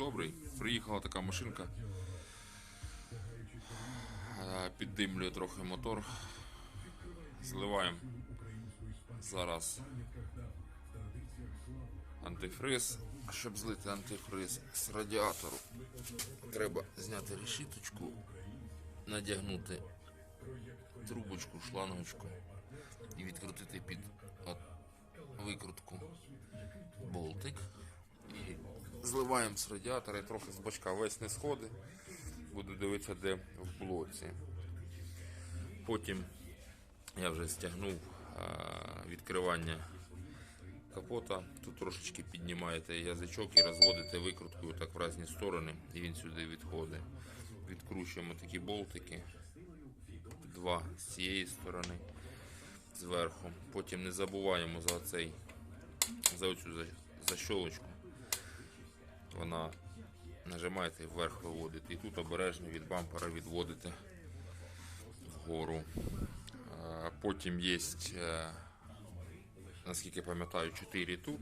добрий. Приїхала така машинка. Е, Піддимлює трохи мотор. Зливаємо зараз антифриз. Щоб злити антифриз з радіатору, треба зняти решіточку, надягнути трубочку, шлангочку і відкрутити під викрутку болтик. І зливаємо з радіатора і трохи з бачка весь не сходить. Буду дивитися, де в блоці. Потім я вже стягнув відкривання капота. Тут трошечки піднімаєте язичок і розводите викруткою так в різні сторони, і він сюди відходить. Відкручуємо такі болтики. Два з цієї сторони зверху. Потім не забуваємо за цей за оцю за- защолочку. Вона нажимаєте і вверх виводите. І тут обережно від бампера відводите вгору. Потім є, наскільки пам'ятаю, 4 тут.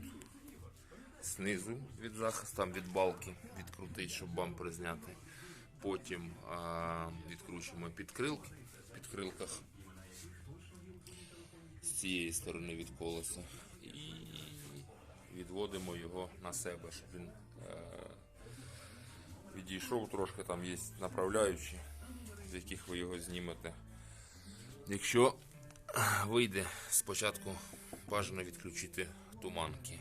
Знизу від захисту, там від балки відкрутить, щоб бампер зняти. Потім а, відкручуємо підкрилки. В підкрилках з цієї сторони від колеса і відводимо його на себе, щоб він е, відійшов трошки. Там є направляючі, з яких ви його знімете. Якщо вийде, спочатку бажано відключити туманки,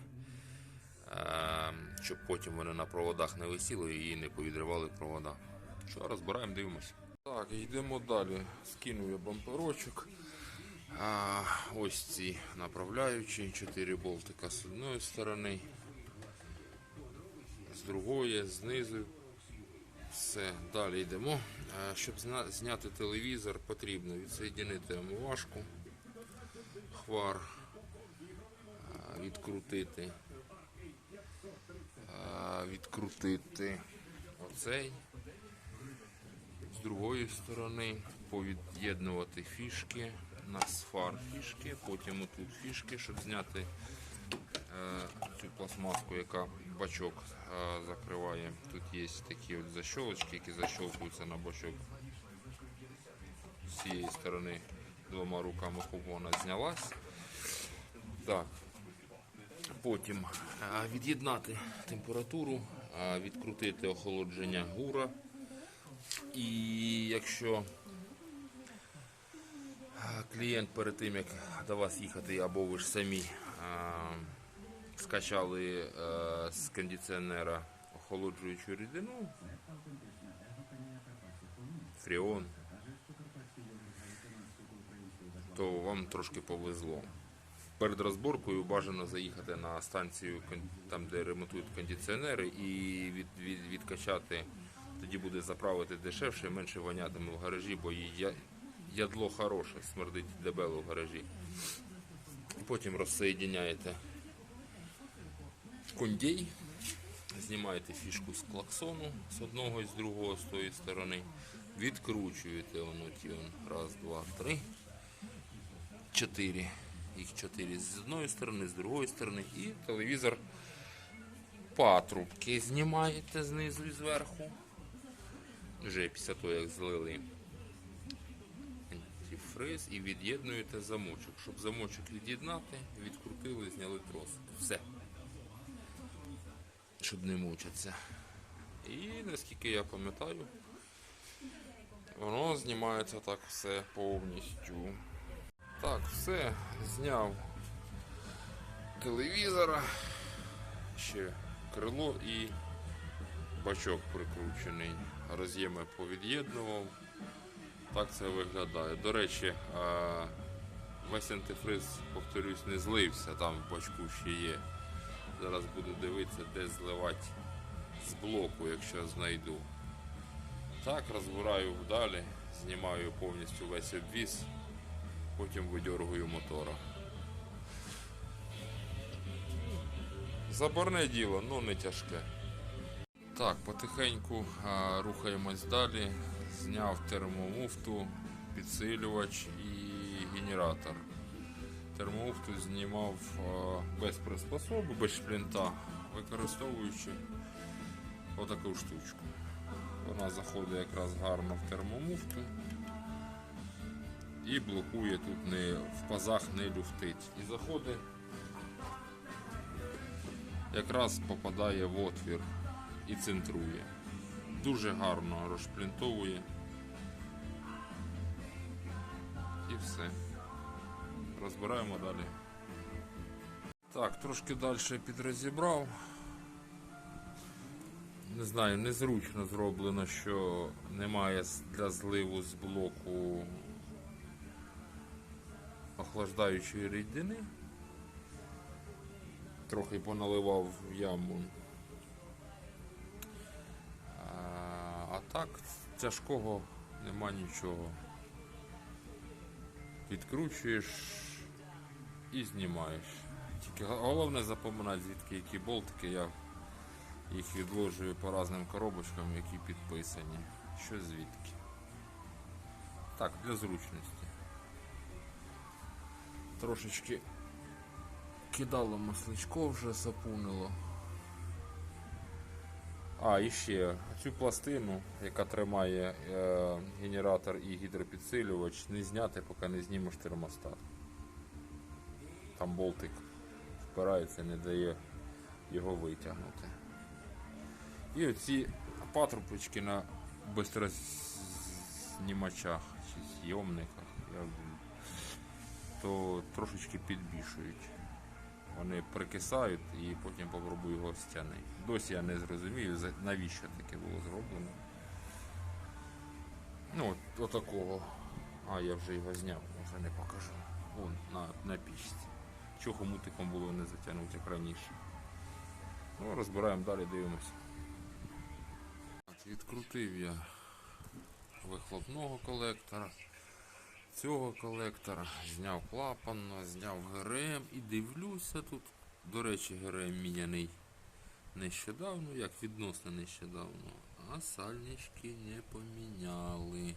е, щоб потім вони на проводах не висіли і не повідривали провода. Що, розбираємо, дивимося. Так, йдемо далі. Скину я бамперочок. А, ось ці направляючі, 4 болтика з одної сторони, з другої, знизу. Все, далі йдемо. Щоб зняти телевізор, потрібно відсоєдинити омивашку, хвар, відкрутити, відкрутити оцей з другої сторони повід'єднувати фішки, на фар фішки, потім отут фішки, щоб зняти е, цю пластмаску, яка бачок закриває. Тут є такі от защолочки, які защолкуються на бачок. З цієї сторони двома руками вона знялась. Так. Потім від'єднати температуру, відкрутити охолодження гура. І якщо клієнт перед тим, як до вас їхати, або ви ж самі скачали з кондиціонера охолоджуючу рідину, фріон, то вам трошки повезло. Перед розборкою бажано заїхати на станцію, там де ремонтують кондиціонери, і від, від, відкачати. Тоді буде заправити дешевше, менше вонятиме в гаражі, бо ядло хороше, смердить дебело в гаражі. Потім розсоєдиняєте кондей, знімаєте фішку з клаксону з одного і з другого, з тої сторони, відкручуєте воно ті раз, два, три, чотири. Їх чотири з одної сторони, з другої сторони, і телевізор патрубки знімаєте знизу і зверху. Вже після того, як злили антифриз і від'єднуєте замочок. Щоб замочок від'єднати, відкрутили, зняли трос. Все. Щоб не мучитися. І наскільки я пам'ятаю, воно знімається так все повністю. Так, все, зняв телевізора, ще крило і бачок прикручений. Роз'єми повід'єднував. Так це виглядає. До речі, весь антифриз, повторюсь, не злився, там в бачку ще є. Зараз буду дивитися, де зливати з блоку, якщо знайду. Так, розбираю далі, знімаю повністю весь обвіз, потім видергую мотора. Заборне діло, ну не тяжке. Так, потихеньку а, рухаємось далі. Зняв термомуфту, підсилювач і генератор. Термомуфту знімав без приспособи, без шплінта, використовуючи отаку штучку. Вона заходить якраз гарно в термомуфту і блокує тут не в пазах не люфтить. І заходить, якраз попадає в отвір і центрує. Дуже гарно розшплінтовує. І все. Розбираємо далі. Так, трошки далі підрозібрав. Не знаю, незручно зроблено, що немає для зливу з блоку охлаждаючої рідини. Трохи поналивав в яму. А, так, тяжкого нема нічого. Відкручуєш і знімаєш. Тільки головне запам'ятати, звідки які болтики. Я їх відложую по різним коробочкам, які підписані. Що звідки. Так, для зручності. Трошечки кидало масличко вже запунило. А, і ще цю пластину, яка тримає е, генератор і гідропідсилювач, не зняти, поки не знімеш термостат. Там болтик впирається, не дає його витягнути. І оці патрубочки на бистрознімачах чи зйомниках, то трошечки підбільшують. Вони прикисають і потім попробую його стяни. Досі я не зрозумію, навіщо таке було зроблено. Ну, от, отакого. А, я вже його зняв, вже не покажу. Вон, на, на пічці. Чого мутиком було не затягнути, як раніше. Ну, розбираємо далі, дивимося. Відкрутив я вихлопного колектора, цього колектора, зняв клапан, зняв ГРМ і дивлюся тут. До речі, ГРМ міняний нещодавно, як відносно нещодавно, а сальнички не поміняли.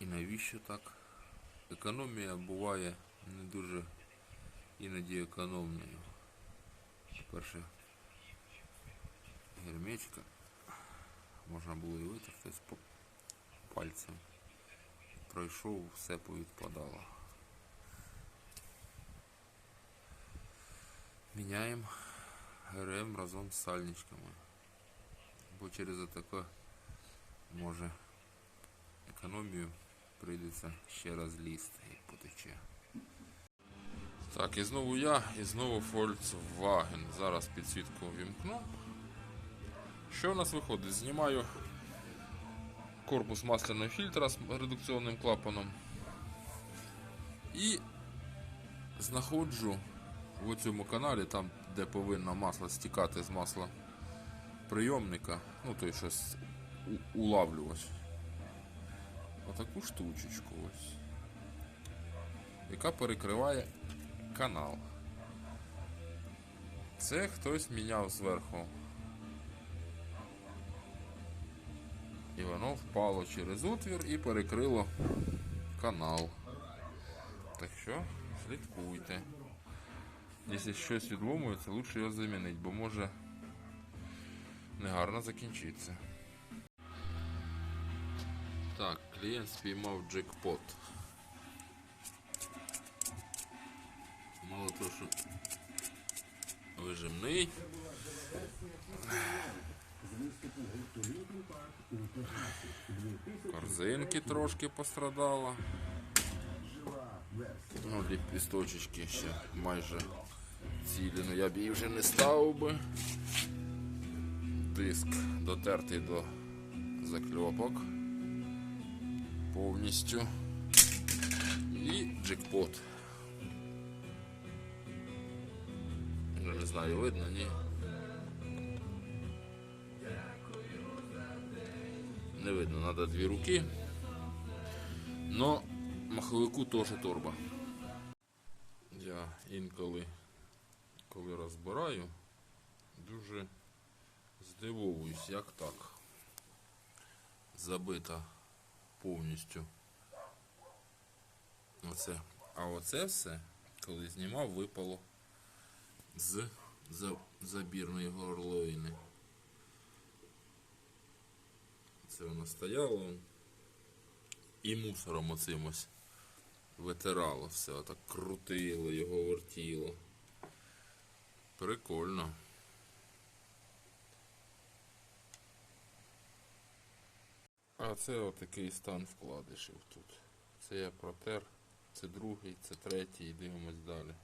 І навіщо так? Економія буває не дуже іноді економною. Перше гермечка можна було і витерти з по- пальцем. Пройшов, все повідпадало. Міняємо ГРМ разом з сальничками. Бо через таке може економію Прийдеться ще раз лізти, як потече. Так, і знову я, і знову Volkswagen. Зараз підсвітку вімкну. Що у нас виходить? Знімаю корпус масляного фільтра з редукційним клапаном. І знаходжу в цьому каналі, там, де повинно масло стікати з масла прийомника, ну той щось у- улавлювач. Отаку штучечку ось. Яка перекриває канал. Це хтось міняв зверху. І воно впало через отвір і перекрило канал. Так що слідкуйте. Якщо щось відломується, лучше його замінити, бо може негарно закінчитися. Клієнт спіймав джекпот. Мало того, що вижимний. Корзинки трошки пострадало. Ну, ліпісточечки ще майже цілі, ну я б її вже не ставив би. Диск дотертий до закльопок повністю. І джекпот. Ну, не знаю, видно, ні. Не видно, треба дві руки. Но маховику теж торба. Я інколи, коли розбираю, дуже здивовуюсь, як так. Забита повністю. Оце. А оце все, коли знімав, випало з забірної горловини. Це воно стояло. І мусором оцим ось витирало все, отак крутило, його вертіло. Прикольно. А це отакий стан вкладишів тут. Це я протер, це другий, це третій, дивимось далі.